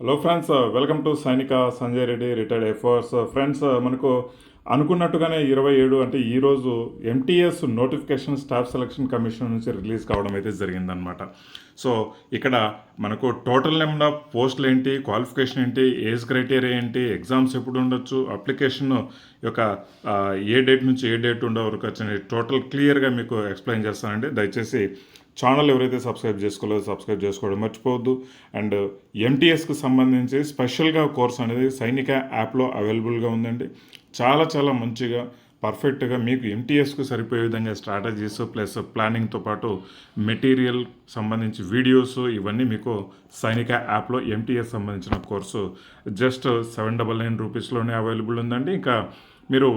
Hello friends welcome to Sainika Sanjay Reddy retired affairs friends మనకు అనుకున్నట్టుగానే ఇరవై ఏడు అంటే ఈరోజు M T S notification staff selection commission నుంచి రిలీజ్ కావడం అయితే జరిగిందనమాట సో ఇక్కడ మనకు టోటల్ నెంబర్ ఆఫ్ పోస్టులు ఏంటి క్వాలిఫికేషన్ ఏంటి ఏజ్ క్రైటీరియా ఏంటి ఎగ్జామ్స్ ఎప్పుడు ఉండొచ్చు అప్లికేషన్ యొక్క uh, ఏ డేట్ నుంచి ఏ డేట్ ఉండే వరకు వచ్చిన టోటల్ క్లియర్గా మీకు ఎక్స్ప్లెయిన్ చేస్తానండి. దయచేసి ఛానల్ ఎవరైతే సబ్స్క్రైబ్ చేసుకోలేదో సబ్స్క్రైబ్ చేసుకోవడం మర్చిపోవద్దు. అండ్ ఎంటీఎస్కి సంబంధించి స్పెషల్గా కోర్స్ అనేది సైనిక యాప్లో అవైలబుల్గా ఉందండి. చాలా చాలా మంచిగా పర్ఫెక్ట్గా మీకు ఎంటీఎస్కు సరిపోయే విధంగా స్ట్రాటజీస్ ప్లస్ ప్లానింగ్తో పాటు మెటీరియల్ సంబంధించి వీడియోస్ ఇవన్నీ మీకు సైనిక యాప్లో ఎంటీఎస్ సంబంధించిన course just seven double nine రూపీస్లోనే available ఉందండి. ఇంకా మీరు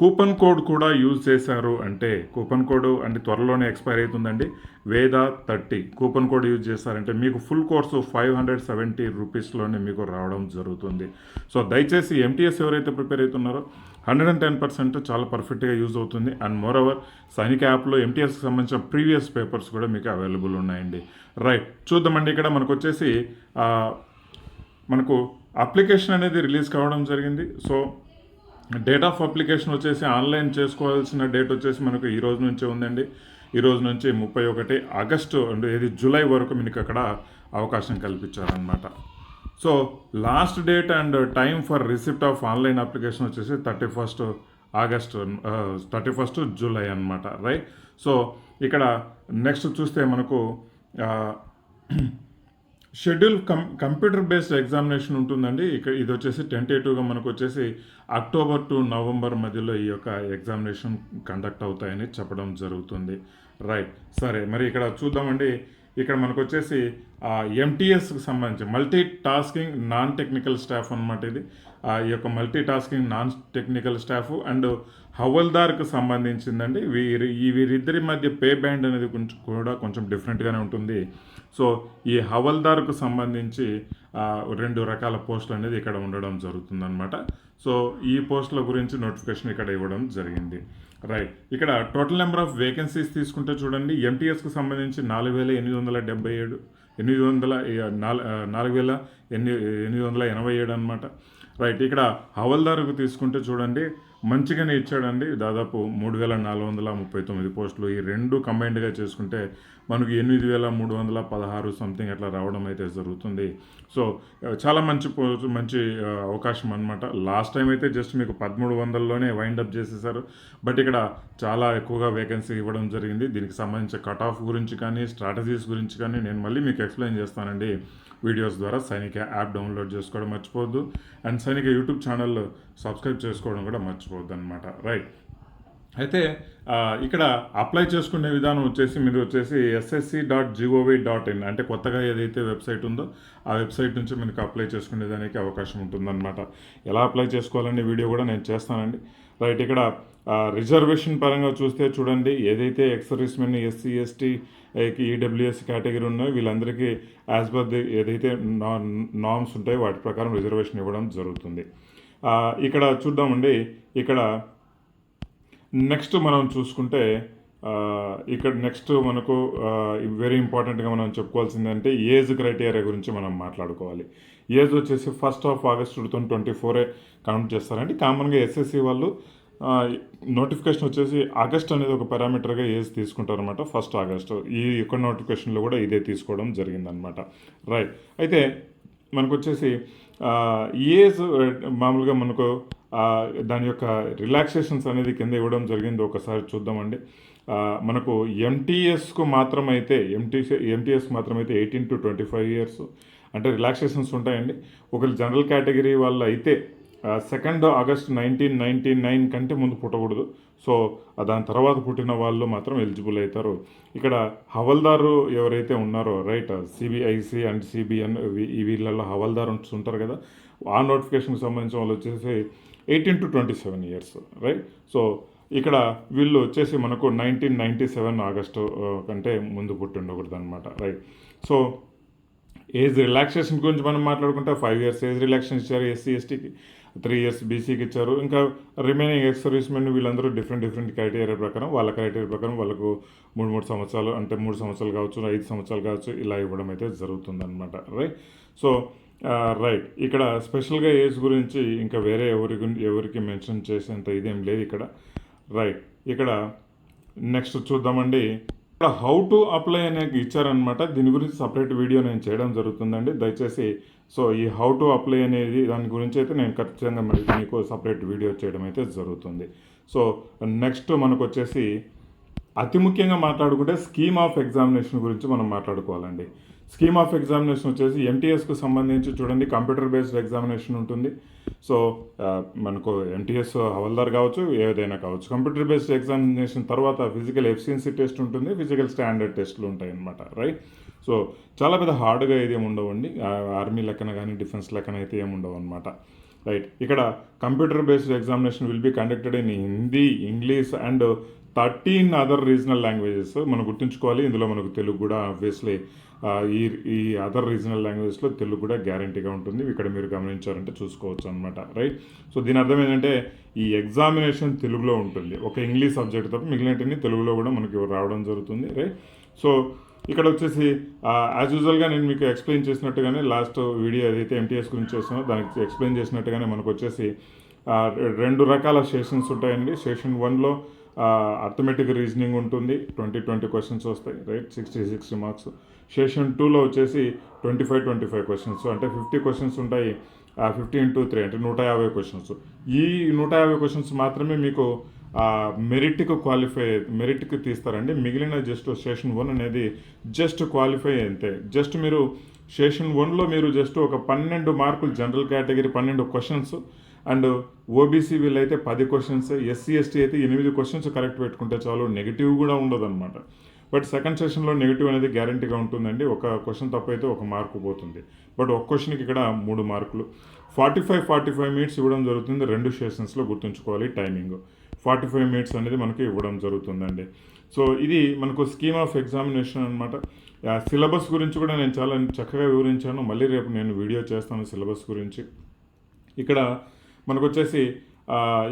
కూపన్ కోడ్ కూడా యూజ్ చేశారు అంటే కూపన్ కోడ్ అంటే త్వరలోనే ఎక్స్పైర్ అవుతుందండి. వేద థర్టీ కూపన్ కోడ్ యూజ్ చేశారంటే మీకు full course five hundred seventy రూపీస్లోనే మీకు రావడం జరుగుతుంది. సో దయచేసి ఎంటీఎస్ ఎవరైతే ప్రిపేర్ అవుతున్నారో హండ్రెడ్ అండ్ టెన్ పర్సెంట్ చాలా పర్ఫెక్ట్గా యూజ్ అవుతుంది. అండ్ మోర్ ఓవర్ సైనిక యాప్లో ఎంటీఎస్కి సంబంధించిన ప్రీవియస్ పేపర్స్ కూడా మీకు అవైలబుల్ ఉన్నాయండి. రైట్ చూద్దామండి. ఇక్కడ మనకు వచ్చేసి మనకు అప్లికేషన్ అనేది రిలీజ్ కావడం జరిగింది. సో డేట్ ఆఫ్ అప్లికేషన్ వచ్చేసి ఆన్లైన్ చేసుకోవాల్సిన డేట్ వచ్చేసి మనకు ఈ రోజు నుంచే ఉందండి. ఈ రోజు నుంచి ముప్పై ఒకటి ఆగస్టు అంటే ఇది జూలై వరకు మీకు అక్కడ అవకాశం కల్పించారనమాట so last date and time for receipt of online application వచ్చేసి thirty first August thirty first July అనమాట రైట్ సో ఇక్కడ నెక్స్ట్ చూస్తే మనకు షెడ్యూల్ కం కంప్యూటర్ బేస్డ్ ఎగ్జామినేషన్ ఉంటుందండి. ఇక్కడ ఇది వచ్చేసి టెంటేటివ్గా మనకు వచ్చేసి అక్టోబర్ టు నవంబర్ మధ్యలో ఈ యొక్క ఎగ్జామినేషన్ కండక్ట్ అవుతాయని చెప్పడం జరుగుతుంది. రైట్. సరే మరి ఇక్కడ చూద్దామండి. ఇక్కడ మనకు వచ్చేసి ఎంటీఎస్కి సంబంధించి multi tasking non technical staff అనమాట ఇది. ఆ, ఈ యొక్క multi tasking non technical staff and హవల్దార్కు సంబంధించిందండి. వీరి ఈ వీరిద్దరి మధ్య పే బ్యాండ్ అనేది కొంచెం కూడా కొంచెం డిఫరెంట్గానే ఉంటుంది. సో ఈ హవల్దార్కు సంబంధించి రెండు రకాల పోస్టులు అనేది ఇక్కడ ఉండడం జరుగుతుందన్నమాట. సో ఈ పోస్టుల గురించి నోటిఫికేషన్ ఇక్కడ ఇవ్వడం జరిగింది. రైట్ ఇక్కడ టోటల్ నెంబర్ ఆఫ్ వేకెన్సీస్ తీసుకుంటే చూడండి ఎంటీఎస్కు సంబంధించి నాలుగు వేల ఎనిమిది వందల డెబ్బై ఏడు ఎనిమిది వందల నాలుగు వేల ఎనిమిది ఎనిమిది వందల ఎనభై ఏడు అనమాట రైట్ ఇక్కడ హవల్దారుకు తీసుకుంటే చూడండి మంచిగానే ఇచ్చాడండి దాదాపు మూడు వేల నాలుగు వందల ముప్పై తొమ్మిది పోస్టులు. ఈ రెండు కంబైన్డ్గా చేసుకుంటే మనకు ఎనిమిది వేల మూడు వందల పదహారు సంథింగ్ అట్లా రావడం అయితే జరుగుతుంది. సో చాలా మంచి మంచి అవకాశం అనమాట లాస్ట్ టైం అయితే జస్ట్ మీకు పదమూడు వందల్లోనే వైండ్ అప్ చేసేసారు. బట్ ఇక్కడ చాలా ఎక్కువగా వేకెన్సీ ఇవ్వడం జరిగింది. దీనికి సంబంధించిన కట్ ఆఫ్ గురించి కానీ స్ట్రాటజీస్ గురించి కానీ నేను మళ్ళీ మీకు ఎక్స్ప్లెయిన్ చేస్తానండి. వీడియోస్ ద్వారా సైనిక యాప్ డౌన్లోడ్ చేసుకోవడం మర్చిపోవద్దు. అండ్ సైనిక యూట్యూబ్ ఛానల్ సబ్స్క్రైబ్ చేసుకోవడం కూడా మర్చిపోవద్దు. అనమాట రైట్ అయితే ఇక్కడ అప్లై చేసుకునే విధానం వచ్చేసి మీరు వచ్చేసి S S C dot G O V dot in అంటే కొత్తగా ఏదైతే వెబ్సైట్ ఉందో ఆ వెబ్సైట్ నుంచి మీకు అప్లై చేసుకునే దానికి అవకాశం ఉంటుందన్నమాట. ఎలా అప్లై చేసుకోవాలనే వీడియో కూడా నేను చేస్తానండి. రైట్ ఇక్కడ రిజర్వేషన్ పరంగా చూస్తే చూడండి ఏదైతే ex service men S C S T E W S category ఉన్నాయో వీళ్ళందరికీ యాజ్ పర్ ది ఏదైతే నా నామ్స్ ఉంటాయో వాటి ప్రకారం రిజర్వేషన్ ఇవ్వడం జరుగుతుంది. ఇక్కడ చూద్దామండి. ఇక్కడ నెక్స్ట్ మనం చూసుకుంటే ఇక్కడ నెక్స్ట్ మనకు వెరీ ఇంపార్టెంట్గా మనం చెప్పుకోవాల్సిందంటే ఏజ్ క్రైటీరియా గురించి మనం మాట్లాడుకోవాలి. ఏజ్ వచ్చేసి first of August two thousand twenty ఫోరే count చేస్తారంటే కామన్గా ఎస్ఎస్సి వాళ్ళు నోటిఫికేషన్ వచ్చేసి ఆగస్ట్ అనేది ఒక పారామీటర్గా ఏజ్ తీసుకుంటారనమాట ఫస్ట్ ఆగస్ట్ ఈ యొక్క నోటిఫికేషన్లో కూడా ఇదే తీసుకోవడం జరిగిందనమాట రైట్ అయితే మనకు వచ్చేసి ఏజ్ మామూలుగా మనకు దాని యొక్క రిలాక్సేషన్స్ అనేది కింద ఇవ్వడం జరిగింది. ఒకసారి చూద్దామండి. మనకు ఎంటీఎస్కు మాత్రమైతే M T C M T S మాత్రమైతే eighteen to twenty five years. అంటే రిలాక్సేషన్స్ ఉంటాయండి. ఒకరు జనరల్ కేటగిరీ వాళ్ళు అయితే second August nineteen ninety nine కంటే ముందు పుట్టకూడదు. సో దాని తర్వాత పుట్టిన వాళ్ళు మాత్రం ఎలిజిబుల్ అవుతారు ఇక్కడ హవల్దారు ఎవరైతే ఉన్నారో రైట్ సిబిఐసి అండ్ సిబిఎన్ వీళ్ళల్లో హవల్దార్ ఉంటారు కదా ఆ నోటిఫికేషన్కి సంబంధించిన వాళ్ళు వచ్చేసి eighteen to twenty seven years right so ఇక్కడ వీళ్ళు వచ్చేసి మనకు నైన్టీన్ నైంటీ సెవెన్ ఆగస్టు కంటే ముందు పుట్టి ఉండకూడదు అనమాట రైట్ సో ఏజ్ రిలాక్సేషన్ గురించి మనం మాట్లాడుకుంటే ఫైవ్ ఇయర్స్ ఏజ్ రిలాక్సేషన్ ఇచ్చారు ఎస్సీ ఎస్టీకి త్రీ ఇయర్స్ బీసీకి ఇచ్చారు. ఇంకా రిమైనింగ్ ఎక్స్ సర్వీస్మెన్ వీళ్ళందరూ డిఫరెంట్ డిఫరెంట్ క్రైటీరియా ప్రకారం వాళ్ళ క్రైటీరియా ప్రకారం వాళ్ళకు మూడు మూడు సంవత్సరాలు అంటే మూడు సంవత్సరాలు కావచ్చు ఐదు సంవత్సరాలు కావచ్చు ఇలా ఇవ్వడం అయితే జరుగుతుందన్నమాట. రైట్ సో రైట్ ఇక్కడ స్పెషల్గా ఏజ్ గురించి ఇంకా వేరే ఎవరి ఎవరికి మెన్షన్ చేసేంత ఇదేం లేదు ఇక్కడ. రైట్ ఇక్కడ నెక్స్ట్ చూద్దామండి. ఇక్కడ హౌ టు అప్లై అనే ఇచ్చారనమాట దీని గురించి సపరేట్ వీడియో నేను చేయడం జరుగుతుందండి. దయచేసి సో ఈ హౌ టు అప్లై అనేది దాని గురించి అయితే నేను ఖచ్చితంగా మరి మీకు సపరేట్ వీడియో చేయడం అయితే జరుగుతుంది. సో నెక్స్ట్ మనకు వచ్చేసి అతి ముఖ్యంగా మాట్లాడుకుంటే స్కీమ్ ఆఫ్ ఎగ్జామినేషన్ గురించి మనం మాట్లాడుకోవాలండి. స్కీమ్ ఆఫ్ ఎగ్జామినేషన్ వచ్చేసి ఎంటీఎస్కు సంబంధించి చూడండి కంప్యూటర్ బేస్డ్ ఎగ్జామినేషన్ ఉంటుంది. సో మనకు ఎంటీఎస్ హవల్దార్ కావచ్చు ఏదైనా కావచ్చు. కంప్యూటర్ బేస్డ్ ఎగ్జామినేషన్ తర్వాత ఫిజికల్ ఎఫిషియన్సీ టెస్ట్ ఉంటుంది ఫిజికల్ స్టాండర్డ్ టెస్ట్లు ఉంటాయి అన్నమాట రైట్ సో చాలా పెద్ద హార్డ్గా అయితే ఏమి ఉండవండి ఆర్మీ లెక్కన కానీ డిఫెన్స్ లెక్కన అయితే ఏమి ఉండవు అనమాట రైట్ ఇక్కడ computer based examination will be conducted in Hindi English and thirteen other regional languages మనం గుర్తుంచుకోవాలి. ఇందులో మనకు తెలుగు కూడా ఆబ్వియస్లీ ఈ ఈ అదర్ రీజనల్ లాంగ్వేజెస్లో తెలుగు కూడా గ్యారంటీగా ఉంటుంది. ఇక్కడ మీరు గమనించారంటే చూసుకోవచ్చు అనమాట రైట్ సో దీని అర్థం ఏంటంటే ఈ ఎగ్జామినేషన్ తెలుగులో ఉంటుంది. ఒక ఇంగ్లీష్ సబ్జెక్ట్ తప్ప మిగిలినవన్నీ తెలుగులో కూడా మనకి రావడం జరుగుతుంది రైట్ సో ఇక్కడ వచ్చేసి యాజ్ యూజువల్గా నేను మీకు ఎక్స్ప్లెయిన్ చేసినట్టుగానే లాస్ట్ వీడియో ఏదైతే ఎంటీఎస్ గురించి చేస్తున్నానో దానికి ఎక్స్ప్లెయిన్ చేసినట్టుగానే మనకు వచ్చేసి రెండు రకాల సెషన్స్ ఉంటాయండి. సెషన్ వన్లో అర్థమెటిక్ రీజనింగ్ ఉంటుంది. ట్వంటీ ట్వంటీ క్వశ్చన్స్ వస్తాయి right sixty six marks session టూలో వచ్చేసి twenty five twenty five questions అంటే ఫిఫ్టీ క్వశ్చన్స్ ఉంటాయి. ఫిఫ్టీ ఇంటూ త్రీ అంటే నూట యాభై క్వశ్చన్స్ ఈ నూట యాభై క్వశ్చన్స్ మాత్రమే మీకు మెరిట్కి క్వాలిఫై మెరిట్కి తీస్తారండి. మిగిలిన జస్ట్ సెషన్ వన్ అనేది జస్ట్ క్వాలిఫై అంతే. జస్ట్ మీరు సెషన్ వన్లో మీరు జస్ట్ ఒక పన్నెండు మార్కులు జనరల్ కేటగిరీ పన్నెండు questions and O B C వీళ్ళైతే పది క్వశ్చన్స్ ఎస్సీ ఎస్టీ అయితే ఎనిమిది క్వశ్చన్స్ కరెక్ట్ పెట్టుకుంటే చాలు నెగిటివ్ కూడా ఉండదు అనమాట బట్ సెకండ్ సెషన్లో నెగిటివ్ అనేది గ్యారంటీగా ఉంటుందండి. ఒక క్వశ్చన్ తప్పైతే ఒక మార్కు పోతుంది. బట్ ఒక క్వశ్చన్కి ఇక్కడ మూడు మార్కులు. Forty five forty five minutes ఇవ్వడం జరుగుతుంది. రెండు సెషన్స్లో గుర్తుంచుకోవాలి టైమింగ్ ఫార్టీ ఫైవ్ మినిట్స్ అనేది మనకి ఇవ్వడం జరుగుతుందండి. సో ఇది మనకు స్కీమ్ ఆఫ్ ఎగ్జామినేషన్ అనమాట సిలబస్ గురించి కూడా నేను చాలా చక్కగా వివరించాను. మళ్ళీ రేపు నేను వీడియో చేస్తాను సిలబస్ గురించి. ఇక్కడ మనకు వచ్చేసి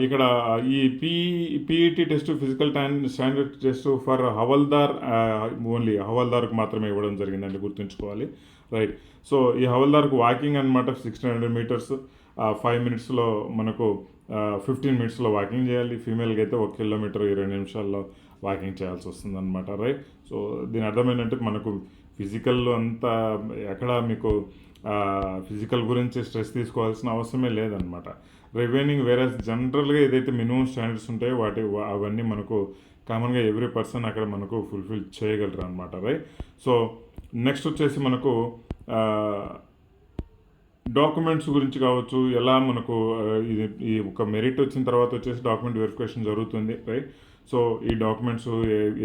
ఇక్కడ ఈ P P E T test physical standard test for havaldar only హవల్దార్కు మాత్రమే ఇవ్వడం జరిగిందండి గుర్తుంచుకోవాలి. రైట్ సో ఈ హవల్దార్కు వాకింగ్ అనమాట సిక్స్టీన్ హండ్రెడ్ మీటర్స్ ఫైవ్ మినిట్స్లో మనకు ఫిఫ్టీన్ మినిట్స్లో వాకింగ్ చేయాలి. ఫీమేల్కి అయితే ఒక కిలోమీటర్ ఇరవై నిమిషాల్లో వాకింగ్ చేయాల్సి వస్తుందన్నమాట. రైట్ సో దీని అర్థమైందంటే మనకు ఫిజికల్ అంతా ఎక్కడ మీకు ఫిజికల్ గురించి స్ట్రెస్ తీసుకోవాల్సిన అవసరమే లేదనమాట రిమైనింగ్ వేరే జనరల్గా ఏదైతే మినిమం స్టాండర్డ్స్ ఉంటాయో వాటి అవన్నీ మనకు కామన్గా ఎవ్రీ పర్సన్ అక్కడ మనకు ఫుల్ఫిల్ చేయగలరు అనమాట రైట్ సో నెక్స్ట్ వచ్చేసి మనకు డాక్యుమెంట్స్ గురించి కావచ్చు ఎలా మనకు ఇది ఈ ఒక మెరిట్ వచ్చిన తర్వాత వచ్చేసి డాక్యుమెంట్ వెరిఫికేషన్ జరుగుతుంది రైట్ సో ఈ డాక్యుమెంట్స్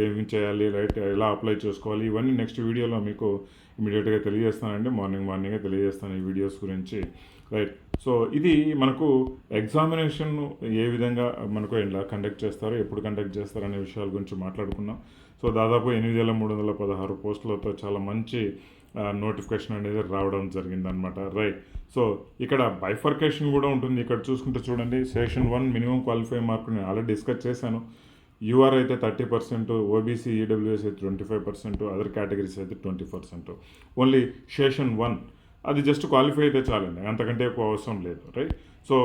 ఏమి చేయాలి రైట్ ఎలా అప్లై చేసుకోవాలి ఇవన్నీ నెక్స్ట్ వీడియోలో మీకు ఇమీడియట్గా తెలియజేస్తానండి. మార్నింగ్ మార్నింగే తెలియజేస్తాను ఈ వీడియోస్ గురించి. రైట్ సో ఇది మనకు ఎగ్జామినేషన్ ఏ విధంగా మనకు ఇలా కండక్ట్ చేస్తారు ఎప్పుడు కండక్ట్ చేస్తారు అనే విషయాల గురించి మాట్లాడుకున్నాం. సో దాదాపు ఎనిమిది వేల మూడు వందల పదహారు పోస్టులతో చాలా మంచి నోటిఫికేషన్ అనేది రావడం జరిగిందనమాట రైట్ సో ఇక్కడ బైఫర్కేషన్ కూడా ఉంటుంది. ఇక్కడ చూసుకుంటే చూడండి session one minimum qualify mark నేను ఆల్రెడీ డిస్కస్ చేశాను యూఆర్ అయితే thirty percent O B C E W S అయితే twenty five percent other categories అయితే twenty percent only session one అది జస్ట్ క్వాలిఫై అయితే చాలండి. అంతకంటే ఎక్కువ అవసరం లేదు రైట్ సో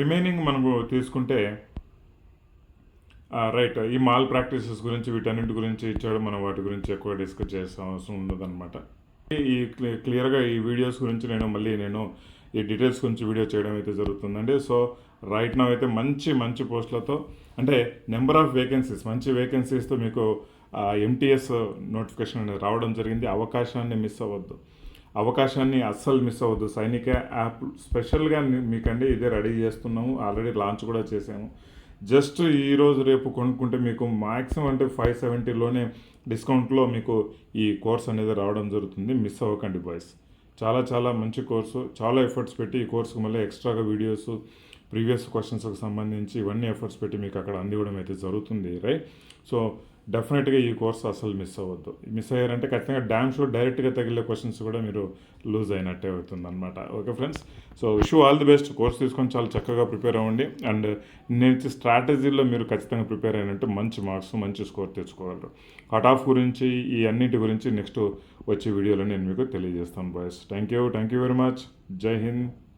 రిమైనింగ్ మనము తీసుకుంటే రైట్ ఈ మాల్ ప్రాక్టీసెస్ గురించి వీటన్నింటి గురించి ఇచ్చాడు. మనం వాటి గురించి ఎక్కువ డిస్కస్ చేసే అవసరం ఉండదన్నమాట. ఈ క్లియర్గా ఈ వీడియోస్ గురించి నేను మళ్ళీ నేను ఈ డీటెయిల్స్ గురించి వీడియో చేయడం అయితే జరుగుతుందండి. సో రైట్ నా అయితే మంచి మంచి పోస్టులతో అంటే నెంబర్ ఆఫ్ వేకెన్సీస్ మంచి వేకెన్సీస్తో మీకు ఎంటీఎస్ నోటిఫికేషన్ అనేది రావడం జరిగింది. అవకాశాన్ని మిస్ అవ్వద్దు. అవకాశాన్ని అస్సలు మిస్ అవ్వద్దు. సైనిక యాప్ స్పెషల్గా మీకండి ఇదే రెడీ చేస్తున్నాము. ఆల్రెడీ లాంచ్ కూడా చేసాము. జస్ట్ ఈరోజు రేపు కొనుక్కుంటే మీకు మ్యాక్సిమం అంటే ఫైవ్ సెవెంటీలోనే డిస్కౌంట్లో మీకు ఈ కోర్స్ అనేది రావడం జరుగుతుంది. మిస్ అవ్వకండి బాయ్స్. చాలా చాలా మంచి కోర్సు. చాలా ఎఫర్ట్స్ పెట్టి ఈ కోర్సుకు మళ్ళీ ఎక్స్ట్రాగా వీడియోస్ ప్రీవియస్ క్వశ్చన్స్కి సంబంధించి ఇవన్నీ ఎఫర్ట్స్ పెట్టి మీకు అక్కడ అందివ్వడం అయితే జరుగుతుంది. రైట్? సో డెఫినెట్గా ఈ కోర్స్ అసలు మిస్ అవ్వద్దు. మిస్ అయ్యారంటే ఖచ్చితంగా డ్యామ్ డైరెక్ట్గా తగిలే క్వశ్చన్స్ కూడా మీరు లూజ్ అయినట్టే అవుతుంది అనమాట okay friends so wish you all the best course తీసుకొని చాలా చక్కగా ప్రిపేర్ అవ్వండి. అండ్ నేను స్ట్రాటజీలో మీరు ఖచ్చితంగా ప్రిపేర్ అయినట్టు మంచి మార్క్స్ మంచి స్కోర్ తెచ్చుకోగలరు. కట్ ఆఫ్ గురించి ఈ అన్నిటి గురించి నెక్స్ట్ వచ్చే వీడియోలో నేను మీకు తెలియజేస్తాను boys thank you thank you very much Jai Hind